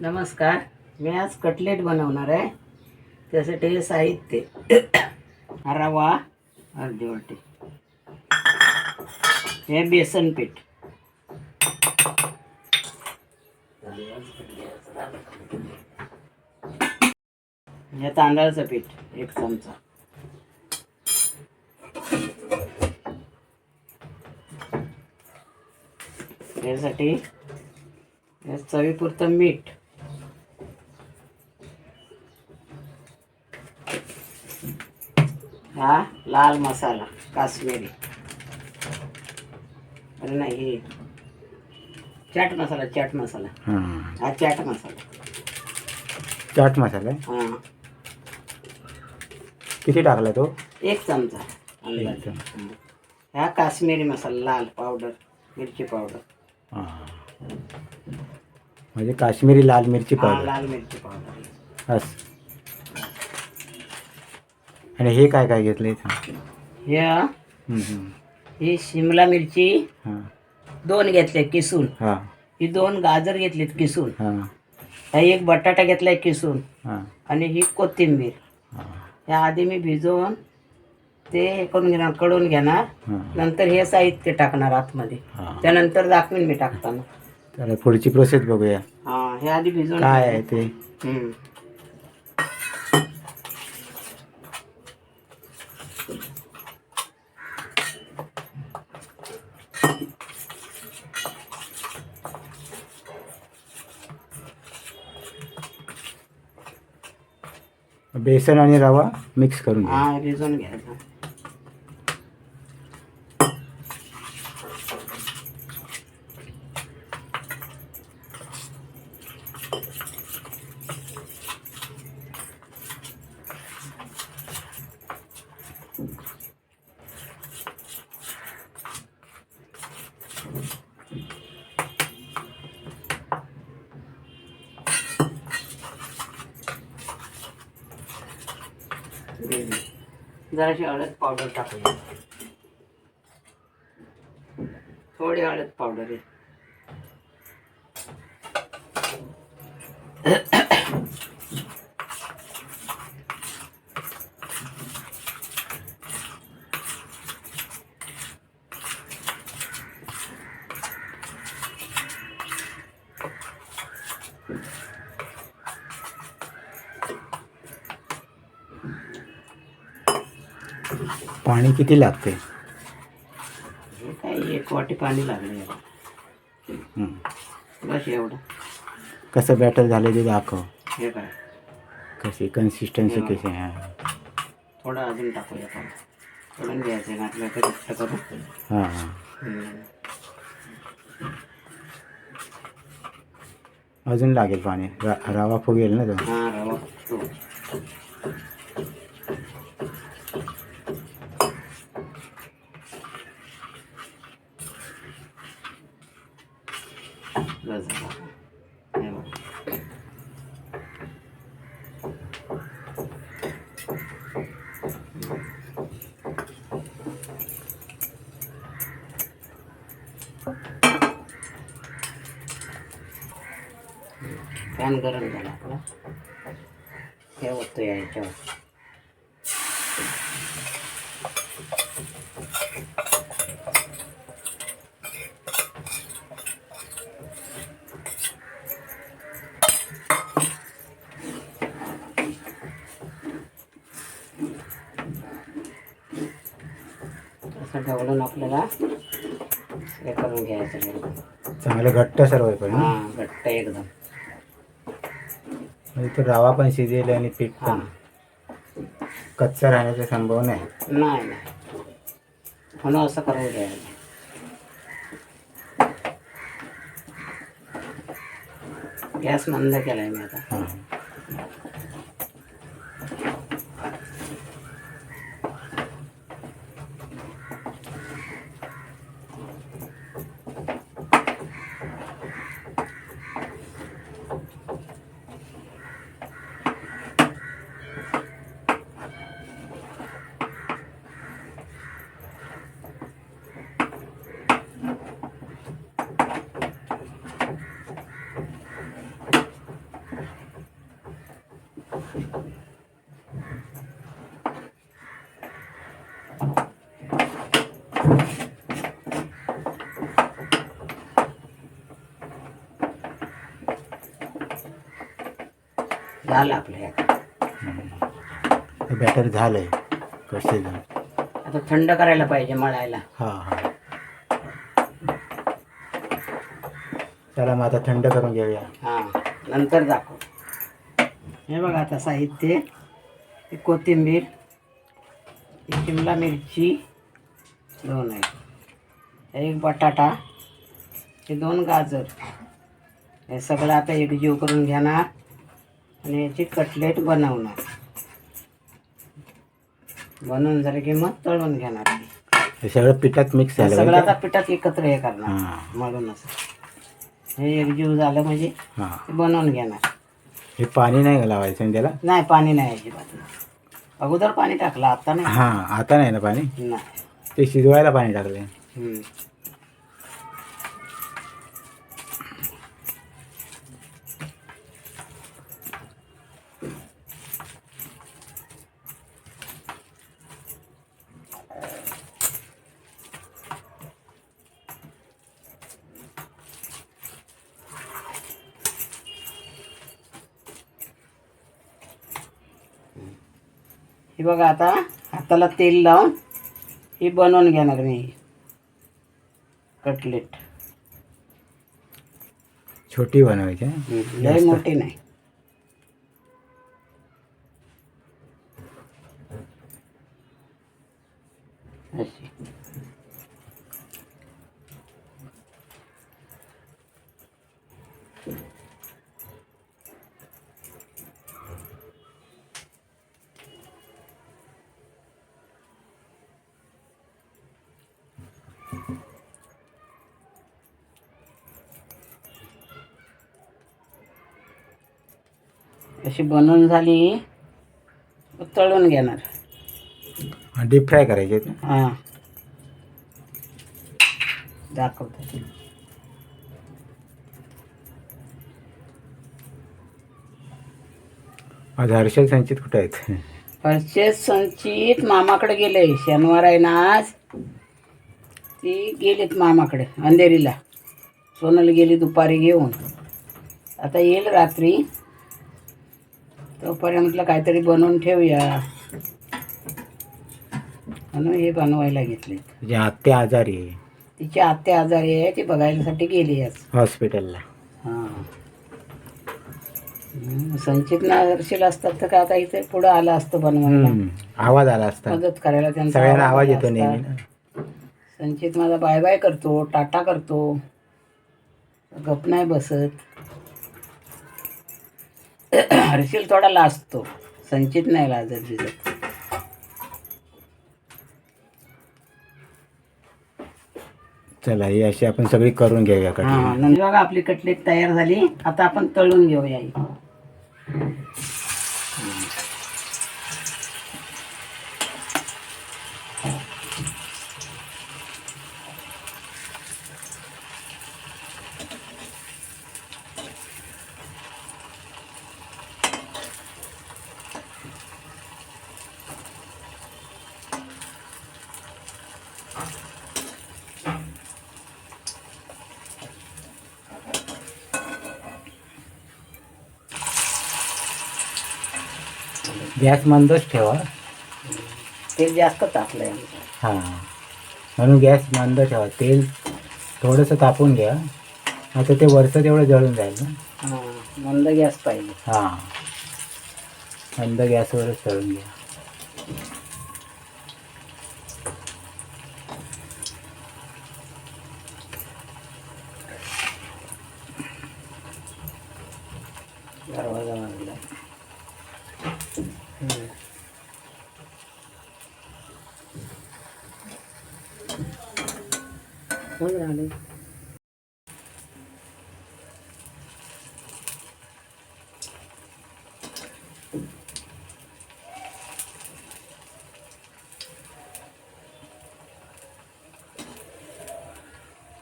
नमस्कार. मी आज कटलेट बनवणार आहे. त्यासाठी हे साहित्य. रवा अर्धी वाटी. हे बेसन पीठ. हे तांदळाचं पीठ एक चमचा. यासाठी चवीपुरतं मीठ हा लाल मसाला काश्मीरी. अरे नाही हे चाट मसाला चाट मसाला. हां. हा चाट मसाला. चाट मसाला आहे. हा. किती टाकला तो? एक चमचा अंदाजे. एक चमचा. हं. हा काश्मीरी मसाला लाल पावडर मिरची पावडर. हां. म्हणजे काश्मीरी लाल मिरची हा पावडर. लाल मिरची पावडर. बस. आणि हे काय काय घेतलं इथं? हे शिमला मिरची हां. दोन घेतले किसून. हां. दोन गाजर घेतलीत किसून. हां. एक बटाटा घेतलाय किसून. हां. आणि ही कोथिंबीर. हां. ह्या आधी मी भिजवून ते हे करून घेणार. कडून घेणार नंतर हे साहित्य टाकणार आतमध्ये. त्यानंतर दाखवीन मी टाकताना. तर पुढची प्रोसेस बघूया. हा हे आधी भिजवून काय आहे ते? बेसन आणि रवा मिक्स करून घ्या हा भिजवून घ्यायचं. जराशी हळद पावडर टाकूया थोडी हळद पावडर आहे. किती लागते हे? काय एक वाटी पाणी लागलं याला हम्म. बस एवढं कसं बॅटर झालं ते दाखव हे काय कशी कन्सिस्टन्सी कशी आहे थोडं अजून टाकूया थोडं थोडं घ्यायचं घातलं तर घट्ट करू। हाँ। हाँ हम्म. अजून लागेल पाणी रा रवा फुगेल ना तो? हा रवा पॅन गरम झाला आपला. हे होतं याच्यावर. असं ढवळून आपल्याला हे करून घ्यायचं. चांगलं घट्ट सर्व हा घट्ट एकदम. म्हणजे तो रवा पण शिजेल आणि पीठ पण. कच्चा राहण्याचा संभव नाही नाही नाही. म्हणून असं करून घ्यायचं गॅस मंद केलाय मी आता. हां. झालं आपलं हे बॅटर झालंय. कसे झालं. आता थंड करायला पाहिजे मळायला. हां हां. चला मग आता थंड करून घेऊया. हां नंतर दाखव. हे बघा आता साहित्य. ही कोथिंबीर. ही शिमला मिरची. दोन आहे एक बटाटा. हे दोन गाजर. हे सगळं आता एकजीव करून घेणार. आणि याची कटलेट बनवणार. बनवून झालं की मग तळून घेणार. हे सगळं पिठात मिक्स झालं सगळं. आता पिठात एकत्र हे करणार. हां. मळूनच. हे एकजीव झालं म्हणजे हां. ते बनवून घेणार. हे पाणी नाही लावायचं ना त्याला? नाही पाणी नाही अजिबात. अगोदर पाणी टाकलं आता नाही. हां आता नाही ना पाणी? नाही. ते शिजवायला पाणी टाकले हम्म. हे बघा आता हाताला तेल लावून ही बनवून घेणार मी. कटलेट छोटी बनवायची? लय मोठी नाही. अशी. अशी बनवून झाली. तळून घेणार. डीप फ्राय करायचे ते. हां. दाखवतो. माझं हर्षल संचित कुठे आहेत? हर्षेत संचित मामाकडे गेले. शनिवार आहे ना आज. ती गेलीत मामाकडे अंधेरीला. सोनल गेली दुपारी घेऊन. आता येईल रात्री. तोपर्यंत म्हटलं काहीतरी बनवून ठेवूया. म्हणून हे बनवायला घेतले. तुझी आत्या आजारी आहे. तिची आत्या आजारी आहे ती बघायसाठी गेली आज. हॉस्पिटलला. हां. संचित नागरशील असतात तर का आता इथे पुढं आलं असतं बनवायला. हम्म. आवाज आला असता. मदत करायला त्यांचा सगळ्यांना आवाज येतो. नेहमी ना. संचित माझा बाय बाय करतो टाटा करतो. गप नाही बसत. हर्षिल थोडा लाजतो संचित नाही लाजत बिजत. चला ही अशी आपण सगळी करून घेऊया हा कटली नंतर बघा आपली कटलेट तयार झाली. आता आपण तळून घेऊया ही. गॅस मंदच ठेवा. तेल जास्त टाकलंय हां. म्हणून गॅस मंद ठेवा. तेल थोडंसं तापून घ्या. आता ते वरचं तेवढं जळून जाईल ना. हा मंद गॅस पाहिजे. हां. मंद गॅसवरच तळून घ्या. आले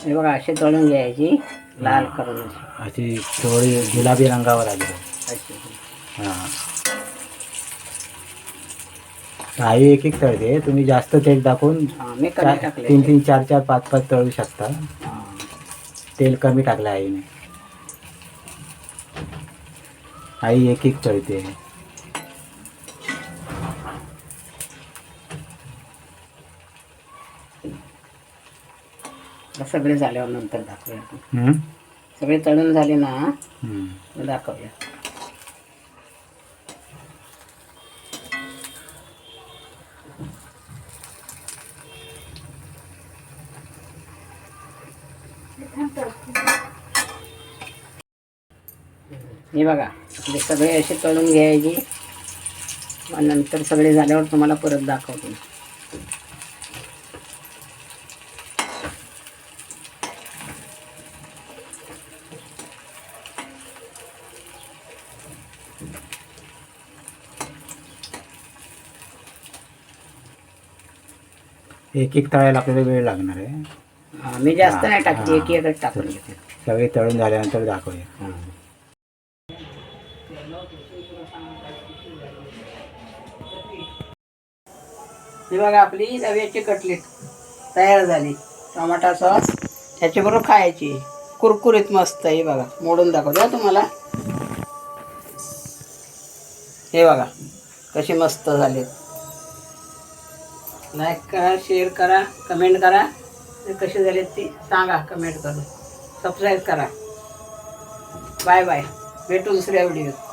हे बघा अशी तळून घ्यायची लाल करून अशी. अशी थोडी गुलाबी रंगावर आली. अशी. हां. आई एक एक तळते तुम्ही जास्त तेल टाकून मी कमी चार- टाकले. तीन तीन चार चार पाच पाच तळू शकता. तेल कमी टाकलं आईने आई एक एक तळते सगळे झाल्यावर नंतर दाखवूया. आपण हम्म? सगळे तळून झाले ना हम्म. मग दाखवूया. हे बघा आपले सगळे असे तळून घ्यायचे. मग नंतर सगळे झाल्यावर तुम्हाला परत दाखवतो. एक एक तळायला आपल्याला वेळ लागणार आहे. हा, मी जास्त नाही टाकते. एक एकच टाकून घेते. सगळे तळून झाल्यानंतर दाखवूया. ही. बघा आपली रव्याची कटलेट तयार झाली. टोमॅटो सॉस ह्याच्याबरोबर खायची. कुरकुरीत मस्त हे बघा. मोडून दाखवते तुम्हाला. हे बघा कशी मस्त झाली. लाईक करा शेअर करा कमेंट करा. ते कसे झाले ती सांगा कमेंट करून. सबस्क्राईब करा. बाय बाय भेटू दुसऱ्या व्हिडिओत